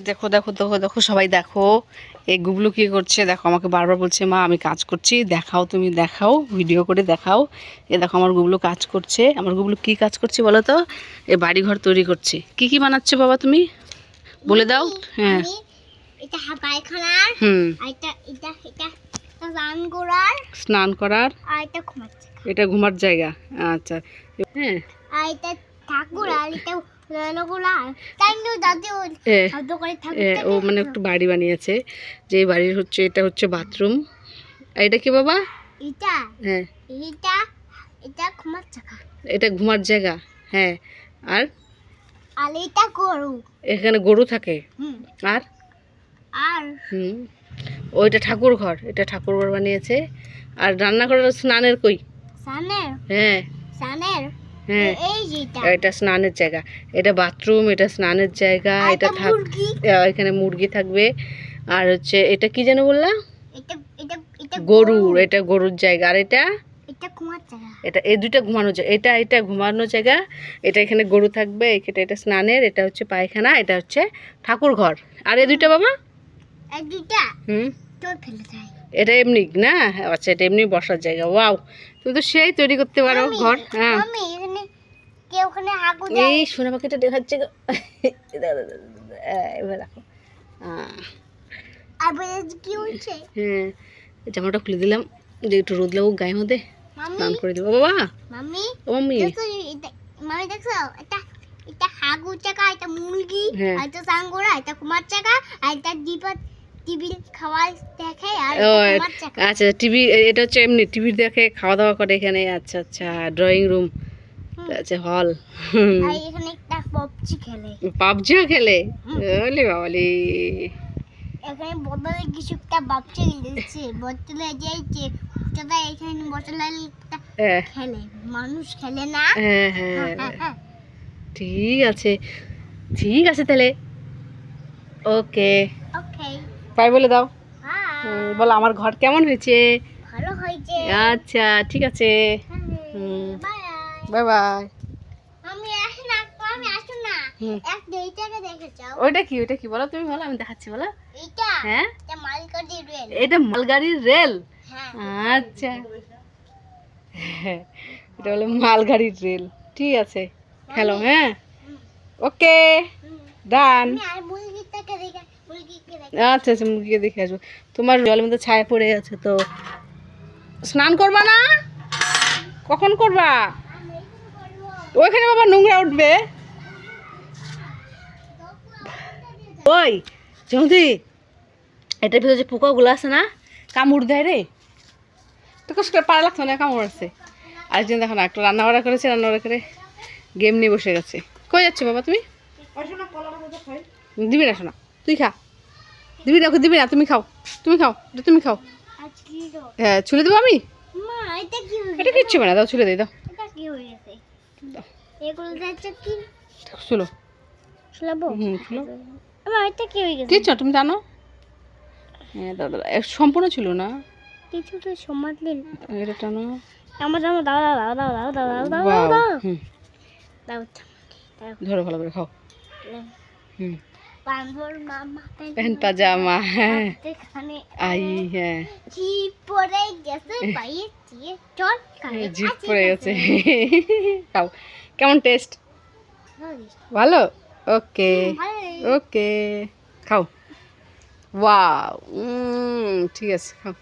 দেখো দেখো দেখো দেখো সবাই দেখো। এই গুবলু কি করছে? দেখো আমাকে বারবার বলছে মা আমি কাজ করছি দেখাও তুমি দেখাও ভিডিও করে দেখাও। এ দেখো আমার গুবলু কাজ করছে। আমার গুবলু কি কাজ করছে বলো তো? এ বাড়ি ঘর তৈরি করছে। কি কি বানাচ্ছো বাবা তুমি? বলে দাও। হ্যাঁ। হুম। স্নান করার এটা ঘুমার জায়গা। আচ্ছা। হ্যাঁ ঠাকুর আর এটা ও মানে একটু বাড়ি বানিয়েছে। যে বাড়ির হচ্ছে এটা হচ্ছে বাথরুম। আর এটা কি বাবা? এটা হ্যাঁ। এটা ঘুমার জায়গা। হ্যাঁ। আর? আর এটা গরু। এখানে গরু থাকে? হুম। আর? আর? হুম। ওইটা ঠাকুর ঘর এটা ঠাকুর ঘর বানিয়েছে। আর রান্না করার স্নানের কই? সানের হ্যাঁ। সানের হ্যাঁ এটা স্নানের জায়গা। এটা বাথরুম এটা স্নানের জায়গা এটা থাক এখানে মুরগি থাকবে। আর হচ্ছে এটা কি যেন বললা? গরুর এটা গরুর জায়গা। আর এটা? এটা এই দুইটা ঘুমানো জায়গা। এটা এটা ঘুমানো জায়গা। এটা এখানে গরু থাকবে এটা এটা স্নানের এটা হচ্ছে পায়খানা এটা হচ্ছে ঠাকুর ঘর। আর এই দুইটা বাবা? হুম। এটা এমনি না? আচ্ছা এটা এমনি বসার জায়গা। ওয়াও! তুমি তো সেই তৈরি করতে পারো ঘর হ্যাঁ মাম্মি এখানে কেউ ওখানে হাগু দেয় এই সোনা পাখিটা দেখাচ্ছে এবার রাখো হ্যাঁ জামাটা খুলে দিলাম যে একটু রোদ লাগুক গায়ে মধ্যে স্নান করে দেবো। বাবা! মাম্মি? ও মাম্মি। মাম্মি দেখছ এটা এটা হাগু চাকা এটা মুরগি হ্যাঁ। আর এটা সাঙ্গোরা এটা কুমার চাকা আর এটা দিবা টিভি খাওয়া দেখে আর আচ্ছা টিভি এটা হচ্ছে এমনি টিভি দেখে খাওয়া দাওয়া করে এখানে। আচ্ছা আচ্ছা ড্রয়িং রুম আচ্ছা হল আর এখানে একটা পপচি খেলে। পাবজিও খেলে? ওলে বাবালি। এখানে বোতলে কিছু একটা বাচ্চা দিচ্ছে বোতলে যাইছে সেটা এখানে বোতলে হ্যাঁ। খেলে। মানুষ খেলে না। হ্যাঁ হ্যাঁ ঠিক আছে। ঠিক আছে তাহলে। ওকে। ওকে। পাই বলে দাও। বলো আমার ঘর কেমন হয়েছে? ভালো হয়েছে। আচ্ছা ঠিক আছে। বাই বাই বাই ওইটা কি ওইটা কি? বলো তুমি বলো আমি দেখাচ্ছি বলো। হ্যাঁ? এটা মালকাটি রেল। এটা মালগাড়ির রেল? হ্যাঁ। আচ্ছা। এটা হলো মালগাড়ির রেল। ঠিক আছে। খেলো হ্যাঁ? ওকে। ডান। আচ্ছা আচ্ছা মুরগিকে দেখে আসব। তোমার জলের মধ্যে ছায়া পড়ে আছে তো। স্নান করবা না? কখন করব? ওইখানে বাবা নোংরা উঠবে। ওই জমদি এটার ভিতরে যে পোকাগুলো আছে না কামড় দেয় রে। তো কষ্ট করে পাড়া লাগতো না কামড় আছে। আরেকজন দেখো না একটা রান্না বাড়া করেছে রান্না বাড়া করে গেম নিয়ে বসে গেছে। কই যাচ্ছে বাবা তুমি? দিবি না শোনা তুই খা। দিবি না ওকে দিবি না তুমি খাও। তুমি খাও এটা তুমি খাও। হ্যাঁ ছুলে দেবো আমি? মা এটা কিচ্ছু না দাও ছুলে দিই দাও। এগুলো দেখছে কি? চুলো শুলাবো? হুম চুলো আমার এটা কি হয়ে গেছে? কিচ্ছু তুমি জানো? হ্যাঁ দাদা সম্পূর্ণ ছিল না? কিছু তো সমাজ দিন। এটা টানো। আমার দাও দাও দাও দাও দাও দাও দাও দাও দাও। দাও ধরো ভালো করে খাও। হুম। বান্ধর মামা প্যান্ট পাজামা হ্যাঁ। আই হ্যাঁ। কি পরে গেছে বাইরে দিয়ে চল খাবে জিপ পড়ে গেছে। খাও। কেমন টেস্ট ভালো ওকে ওকে খাও। ওয়াও ঠিক আছে খাও।